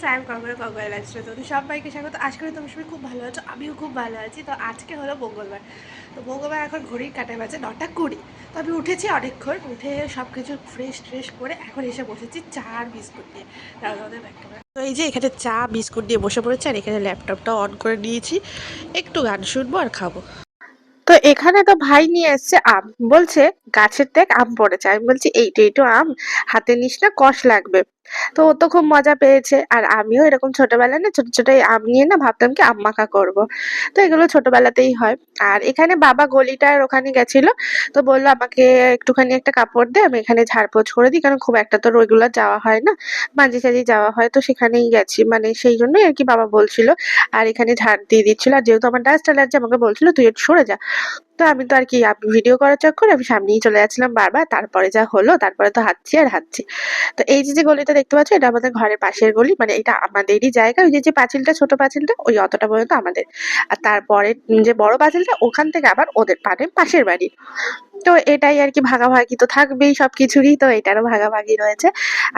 Friends I am কঙ্গরে কঙ্গরে lifestyle তো সবাইকে স্বাগত। আশা করি তুমি সবাই খুব ভালো আছো। আমিও খুব ভালো আছি। তো আজকে হলো মঙ্গলবার। তো মঙ্গলবার এখন ঘড়ির কাটায় বাজে নটা কুড়ি। তো আমি উঠেছি অনেকক্ষণ। উঠে সব কিছু ফ্রেশ ট্রেশ করে এখন এসে বসেছি চা আর বিস্কুট নিয়ে। ব্যাক তো এই যে এখানে চা, বিস্কুট দিয়ে বসে পড়েছি আর এখানে ল্যাপটপটা অন করে নিয়েছি। একটু গান শুনব আর খাব। তো এখানে তো ভাই নিয়ে এসছে আম। বলছে, গাছের থেকে আম পড়েছে। আমি বলছি, এইটা, এইটু আম। হাতে নিস না, কষ লাগবে। তো ও তো খুব মজা পেয়েছে। আর আমিও এরকম ছোটবেলায় না, ছোট ছোট আম নিয়ে না ভাবতাম কি আম মাখা করব। তো এগুলো ছোটবেলাতেই হয়। আর এখানে বাবা গলিটার ওখানে গেছিল। তো বলল আমাকে একটুখানি একটা কাপড় দে, আমি এখানে ঝাড়পোছ করে দিই। কারণ খুব একটা তো রেগুলার যাওয়া হয় না মাঝে সাঝে যাওয়া হয়। তো সেখানেই গেছি। মানে সেই জন্যই আর কি বাবা বলছিল। আর এখানে ঝাড় দিয়ে দিচ্ছিল। আর যেহেতু আমার ডাস্ট অ্যালার্জি আমাকে বলছিল, তুই একটু সরে যা। তো আমি তো আর কি ভিডিও করার চক্করে আমি সামনেই চলে যাচ্ছিলাম বারবার, তারপরে যা হলো, তারপরে তো হাঁটছি আর হাঁটছি। তো এই যে যে গলিটা দেখতে পাচ্ছ, এটা আমাদের ঘরের পাশের গলি মানে এটা আমাদেরই জায়গা, ওই যে যে পাঁচিলটা, ছোট পাঁচিলটা, ওই অতটা পর্যন্ত আমাদের। আর তারপরে যে বড় পাঁচিলটা, ওখান থেকে আবার ওদের পানে পাশের বাড়ি। তো এটাই আর কি ভাগাভাগি তো থাকবেই সব কিছুরই তো এটারও ভাগাভাগি রয়েছে।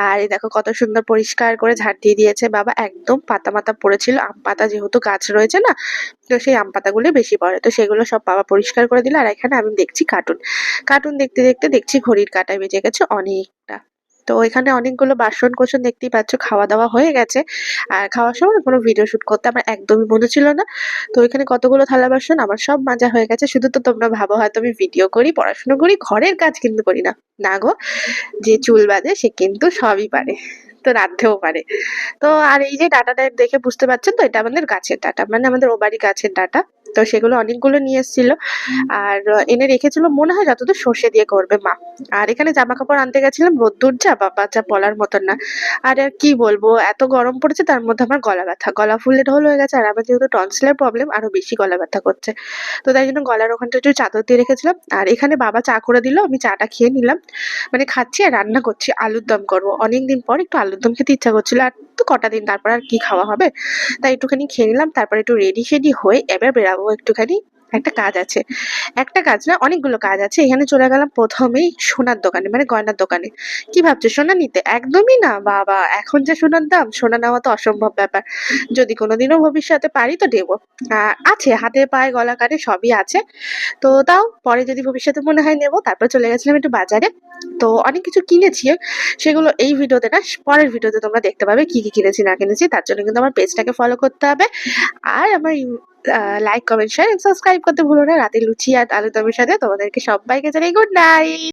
আর এই দেখো কত সুন্দর পরিষ্কার করে ঝাড় দিয়ে দিয়েছে বাবা, একদম পাতা মাতা পড়েছিল, আম পাতা যেহেতু গাছ রয়েছে না, তো সেই আম পাতাগুলো বেশি পড়ে, তো সেগুলো সব বাবা পরিষ্কার করে দিল। আর এখানে আমি দেখছি কার্টুন কার্টুন দেখতে দেখতে দেখছি ঘড়ির কাটায় বেজে গেছে অনেকটা। তো এখানে অনেকগুলো বাসন কোসন দেখতেই পাচ্ছ খাওয়া দাওয়া হয়ে গেছে। আর খাওয়ার সময় কোনো ভিডিও শুট করতে আমার একদমই মনে ছিল না। তো এখানে কতগুলো থালা বাসন, আমার সব মাজা হয়ে গেছে। শুধু তো তোমরা ভাবো, হয়তো আমি ভিডিও করি, পড়াশোনা করি, ঘরের কাজ কিন্তু করি না। না গো, যে চুল বাঁধে, সে কিন্তু সবই পারে। তো রাঁধতেও পারে। তো আর এই যে ডাটাটা দেখে বুঝতে পারছেন তো, এটা আমাদের গাছের ডাটা মানে আমাদের ও বাড়ি গাছের ডাটা। তো সেগুলো অনেকগুলো নিয়ে এসেছিল। আর এনে রেখেছিল, মনে হয় যতদূর সর্ষে দিয়ে করবে মা। আর এখানে জামা কাপড় আনতে গেছিলাম, রোদ্দুর যা বাবা, যা বলার মতন না। আর আর কি বলব, এত গরম পড়েছে, তার মধ্যে আমার গলা ব্যথা। গলা ফুলে ঢোল হয়ে গেছে, আর আমার যেহেতু টনসিলের প্রবলেম আরও বেশি গলা ব্যথা করছে। তো তাই জন্য গলার ওখানটা একটু চাদর দিয়ে রেখেছিলাম। আর এখানে বাবা চা করে দিল, আমি চাটা খেয়ে নিলাম। মানে খাচ্ছি আর রান্না করছি, আলুর দম করব। অনেকদিন পর একটু আলুর দম খেতে ইচ্ছা করছিল, আর তো কটা দিন, তারপর আর কি খাওয়া হবে? তাই একটুখানি খেয়ে নিলাম, তারপর একটু রেডি সেডি হয়ে এবার বেরাবো একটুখানি। একটা কাজ আছে। একটা কাজ না, অনেকগুলো কাজ আছে। এখানে চলে গেলাম প্রথমেই সোনার দোকানে মানে গয়নার দোকানে। কি ভাবছ, সোনা নিতে? একদমই না, বাবা। এখন যে সোনার দাম, সোনা নেওয়া তো অসম্ভব ব্যাপার। যদি কোনোদিনও ভবিষ্যতে পারি তো দেবো। আছে, হাতে পায়ে, গলা কাটে সবই আছে। তো তাও পরে যদি ভবিষ্যতে মনে হয় নেব, তারপর চলে গেছিলাম একটু বাজারে। তো অনেক কিছু কিনেছি। সেগুলো এই ভিডিওতে না, পরের ভিডিওতে তোমরা দেখতে পাবে কি কি কিনেছি, না কিনেছি। তার জন্য কিন্তু আমার পেজটাকে ফলো করতে হবে। আর আমার লাইক কমেন্ট শেয়ার সাবস্ক্রাইব করতে ভুলো না। রাতে লুচি আর আলু দমের সাথে তোমাদেরকে সবাইকে জানাই গুড নাইট